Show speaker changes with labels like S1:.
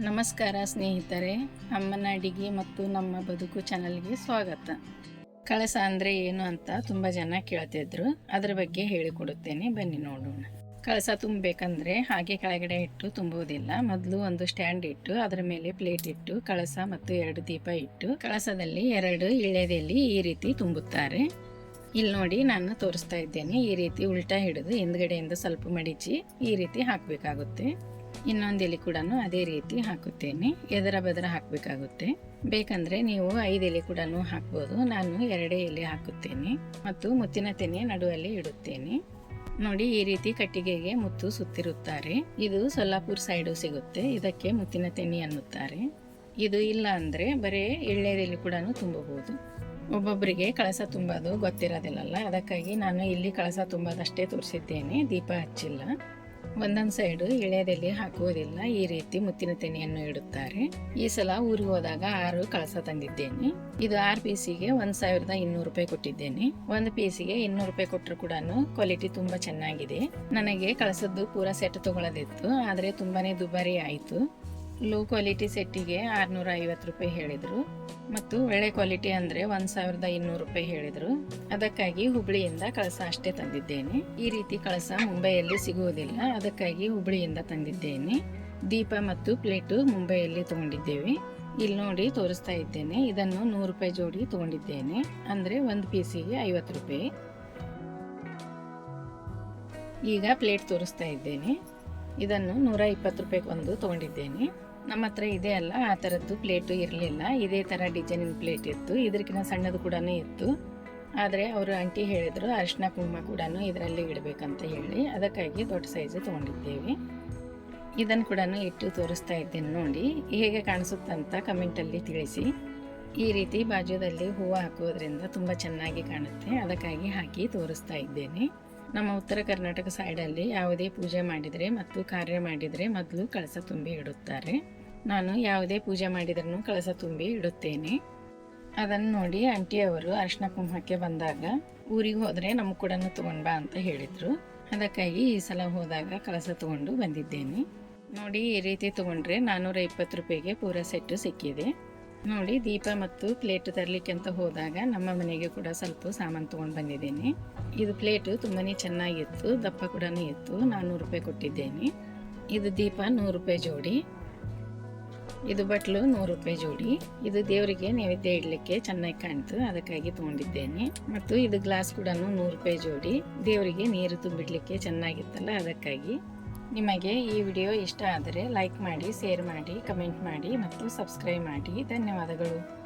S1: ನಮಸ್ಕಾರ ಸ್ನೇಹಿತರೆ, ಅಮ್ಮನ ಅಡಿಗೆ ಮತ್ತು ನಮ್ಮ ಬದುಕು ಚಾನಲ್ಗೆ ಸ್ವಾಗತ. ಕಳಸ ಅಂದರೆ ಏನು ಅಂತ ತುಂಬ ಜನ ಕೇಳ್ತಿದ್ರು, ಅದರ ಬಗ್ಗೆ ಹೇಳಿಕೊಡುತ್ತೇನೆ, ಬನ್ನಿ ನೋಡೋಣ. ಕಳಸ ತುಂಬಬೇಕಂದ್ರೆ ಹಾಗೆ ಕೆಳಗಡೆ ಇಟ್ಟು ತುಂಬುವುದಿಲ್ಲ. ಮೊದಲು ಒಂದು ಸ್ಟ್ಯಾಂಡ್ ಇಟ್ಟು, ಅದರ ಮೇಲೆ ಪ್ಲೇಟ್ ಇಟ್ಟು, ಕಳಸ ಮತ್ತು ಎರಡು ದೀಪ ಇಟ್ಟು, ಕಳಸದಲ್ಲಿ ಎರಡು ಇಳೆದೆಯಲ್ಲಿ ಈ ರೀತಿ ತುಂಬುತ್ತಾರೆ. ಇಲ್ಲಿ ನೋಡಿ ನಾನು ತೋರಿಸ್ತಾ ಇದ್ದೇನೆ, ಈ ರೀತಿ ಉಲ್ಟಾ ಹಿಡಿದು ಹಿಂದ್ಗಡೆಯಿಂದ ಸ್ವಲ್ಪ ಮಡಿಚಿ ಈ ರೀತಿ ಹಾಕಬೇಕಾಗುತ್ತೆ. ಇನ್ನೊಂದು ಎಲೆ ಕೂಡ ಅದೇ ರೀತಿ ಹಾಕುತ್ತೇನೆ. ಎದರ ಬೆದರ ಹಾಕಬೇಕಾಗುತ್ತೆ. ಬೇಕಂದ್ರೆ ನೀವು ಐದು ಎಲೆ ಕೂಡ ಹಾಕ್ಬೋದು. ನಾನು ಎರಡೇ ಎಲೆ ಹಾಕುತ್ತೇನೆ ಮತ್ತು ಮುತ್ತಿನ ತೆನೆ ನಡುವಲ್ಲಿ ಇಡುತ್ತೇನೆ. ನೋಡಿ, ಈ ರೀತಿ ಕಟ್ಟಿಗೆಗೆ ಮುತ್ತು ಸುತ್ತಿರುತ್ತಾರೆ. ಇದು ಸೊಲ್ಲಾಪುರ್ ಸೈಡು ಸಿಗುತ್ತೆ. ಇದಕ್ಕೆ ಮುತ್ತಿನ ತೆನೆ ಅನ್ನುತ್ತಾರೆ. ಇದು ಇಲ್ಲ ಅಂದರೆ ಬರೀ ಎಳ್ಳೆದೆಲೆ ಕೂಡ ತುಂಬಬಹುದು. ಒಬ್ಬೊಬ್ಬರಿಗೆ ಕಳಸ ತುಂಬೋದು ಗೊತ್ತಿರೋದಿಲ್ಲಲ್ಲ. ಅದಕ್ಕಾಗಿ ನಾನು ಇಲ್ಲಿ ಕಳಸ ತುಂಬೋದಷ್ಟೇ ತೋರಿಸಿದ್ದೇನೆ. ದೀಪ ಹಚ್ಚಿಲ್ಲ. ಒಂದೊಂದು ಸೈಡು ಇಳೆದೆಲೆ ಹಾಕುವುದಿಲ್ಲ. ಈ ರೀತಿ ಮುತ್ತಿನ ತೆನೆಯನ್ನು ಇಡುತ್ತಾರೆ. ಈ ಸಲ ಊರಿಗೆ ಹೋದಾಗ ಆರು ಕಳಸ ತಂದಿದ್ದೇನೆ. ಇದು ಆರು ಪೀಸಿಗೆ ಒಂದ್ ಸಾವಿರದ ಇನ್ನೂರು ರೂಪಾಯಿ ಕೊಟ್ಟಿದ್ದೇನೆ. ಒಂದು ಪೀಸಿಗೆ ಇನ್ನೂರು ರೂಪಾಯಿ ಕೊಟ್ಟರು ಕೂಡ ಕ್ವಾಲಿಟಿ ತುಂಬಾ ಚೆನ್ನಾಗಿದೆ. ನನಗೆ ಕಳಸದ್ದು ಪೂರಾ ಸೆಟ್ ತಗೊಳ್ಳೋದಿತ್ತು. ಆದರೆ ತುಂಬಾನೇ ದುಬಾರಿ ಆಯಿತು. ಲೋ ಕ್ವಾಲಿಟಿ ಸೆಟ್ಟಿಗೆ ಆರುನೂರ ಐವತ್ತು ರೂಪಾಯಿ ಹೇಳಿದರು. ಮತ್ತು ಒಳ್ಳೆ ಕ್ವಾಲಿಟಿ ಅಂದರೆ ಒಂದು ಸಾವಿರದ ಇನ್ನೂರು ರೂಪಾಯಿ ಹೇಳಿದರು. ಅದಕ್ಕಾಗಿ ಹುಬ್ಳಿಯಿಂದ ಕಳಸ ಅಷ್ಟೇ ತಂದಿದ್ದೇನೆ. ಈ ರೀತಿ ಕಳಸ ಮುಂಬೈಯಲ್ಲಿ ಸಿಗುವುದಿಲ್ಲ. ಅದಕ್ಕಾಗಿ ಹುಬ್ಳಿಯಿಂದ ತಂದಿದ್ದೇನೆ. ದೀಪ ಮತ್ತು ಪ್ಲೇಟು ಮುಂಬೈಯಲ್ಲಿ ತಗೊಂಡಿದ್ದೇವೆ. ಇಲ್ಲಿ ನೋಡಿ ತೋರಿಸ್ತಾ ಇದ್ದೇನೆ. ಇದನ್ನು ನೂರು ರೂಪಾಯಿ ಜೋಡಿ ತಗೊಂಡಿದ್ದೇನೆ. ಅಂದರೆ ಒಂದು ಪೀಸಿಗೆ ಐವತ್ತು ರೂಪಾಯಿ. ಈಗ ಪ್ಲೇಟ್ ತೋರಿಸ್ತಾ ಇದ್ದೇನೆ. ಇದನ್ನು ನೂರ ಇಪ್ಪತ್ತು ರೂಪಾಯಿಗೆ ಒಂದು ತೊಗೊಂಡಿದ್ದೇನೆ. ನಮ್ಮ ಹತ್ರ ಇದೆ ಅಲ್ಲ, ಆ ಥರದ್ದು ಪ್ಲೇಟು ಇರಲಿಲ್ಲ. ಇದೇ ಥರ ಡಿಸೈನಿನ ಪ್ಲೇಟ್ ಇತ್ತು. ಇದಕ್ಕಿಂತ ಸಣ್ಣದು ಕೂಡ ಇತ್ತು. ಆದರೆ ಅವರು ಆಂಟಿ ಹೇಳಿದರು ಅರಿಶಿನ ಕುಂಕುಮ ಕೂಡ ಇದರಲ್ಲಿ ಇಡಬೇಕಂತ ಹೇಳಿ. ಅದಕ್ಕಾಗಿ ದೊಡ್ಡ ಸೈಜು ತೊಗೊಂಡಿದ್ದೇವೆ. ಇದನ್ನು ಕೂಡ ಇಟ್ಟು ತೋರಿಸ್ತಾ ಇದ್ದೇನೆ ನೋಡಿ. ಹೇಗೆ ಕಾಣಿಸುತ್ತಂತ ಕಮೆಂಟಲ್ಲಿ ತಿಳಿಸಿ. ಈ ರೀತಿ ಬಾಜುದಲ್ಲಿ ಹೂವು ಹಾಕೋದ್ರಿಂದ ತುಂಬ ಚೆನ್ನಾಗಿ ಕಾಣುತ್ತೆ. ಅದಕ್ಕಾಗಿ ಹಾಕಿ ತೋರಿಸ್ತಾ ಇದ್ದೇನೆ. ನಮ್ಮ ಉತ್ತರ ಕರ್ನಾಟಕ ಸೈಡಲ್ಲಿ ಯಾವುದೇ ಪೂಜೆ ಮಾಡಿದರೆ ಮತ್ತು ಕಾರ್ಯ ಮಾಡಿದರೆ ಮೊದಲು ಕಳಸ ತುಂಬಿ ಇಡುತ್ತಾರೆ. ನಾನು ಯಾವುದೇ ಪೂಜೆ ಮಾಡಿದ್ರೂ ಕಳಸ ತುಂಬಿ ಇಡುತ್ತೇನೆ. ಅದನ್ನು ನೋಡಿ ಆಂಟಿಯವರು ಅರಿಶಿನ ಕುಂಭಕ್ಕೆ ಬಂದಾಗ, ಊರಿಗೆ ಹೋದರೆ ನಮ್ಮ ಕೂಡ ಬಾ ಅಂತ ಹೇಳಿದರು. ಅದಕ್ಕಾಗಿ ಈ ಸಲ ಹೋದಾಗ ಕಳಸ ತಗೊಂಡು ಬಂದಿದ್ದೇನೆ. ನೋಡಿ, ಈ ರೀತಿ ತೊಗೊಂಡ್ರೆ ನಾನ್ನೂರ ಇಪ್ಪತ್ತು ರೂಪಾಯಿಗೆ ಪೂರ ಸೆಟ್ಟು ಸಿಕ್ಕಿದೆ. ನೋಡಿ, ದೀಪ ಮತ್ತು ಪ್ಲೇಟ್ ತರಲಿಕ್ಕೆ ಅಂತ ಹೋದಾಗ ನಮ್ಮ ಮನೆಗೆ ಕೂಡ ಸ್ವಲ್ಪ ಸಾಮಾನು ತೊಗೊಂಡು ಬಂದಿದ್ದೇನೆ. ಇದು ಪ್ಲೇಟು ತುಂಬಾ ಚೆನ್ನಾಗಿತ್ತು, ದಪ್ಪ ಕೂಡ ಇತ್ತು. ನಾನ್ನೂರು ರೂಪಾಯಿ ಕೊಟ್ಟಿದ್ದೇನೆ. ಇದು ದೀಪ ನೂರು ರೂಪಾಯಿ ಜೋಡಿ. ಇದು ಬಟ್ಲು ನೂರು ರೂಪಾಯಿ ಜೋಡಿ. ಇದು ದೇವರಿಗೆ ನೈವೇದ್ಯ ಇಡಲಿಕ್ಕೆ ಚೆನ್ನಾಗಿ ಕಾಣ್ತು, ಅದಕ್ಕಾಗಿ ತೊಗೊಂಡಿದ್ದೇನೆ. ಮತ್ತು ಇದು ಗ್ಲಾಸ್ ಕೂಡ ನೂರು ರೂಪಾಯಿ ಜೋಡಿ. ದೇವರಿಗೆ ನೀರು ತುಂಬಿಡ್ಲಿಕ್ಕೆ ಚೆನ್ನಾಗಿತ್ತಲ್ಲ, ಅದಕ್ಕಾಗಿ. ನಿಮಗೆ ಈ ವಿಡಿಯೋ ಇಷ್ಟ ಆದರೆ ಲೈಕ್ ಮಾಡಿ, ಶೇರ್ ಮಾಡಿ, ಕಮೆಂಟ್ ಮಾಡಿ ಮತ್ತು ಸಬ್ಸ್ಕ್ರೈಬ್ ಮಾಡಿ. ಧನ್ಯವಾದಗಳು.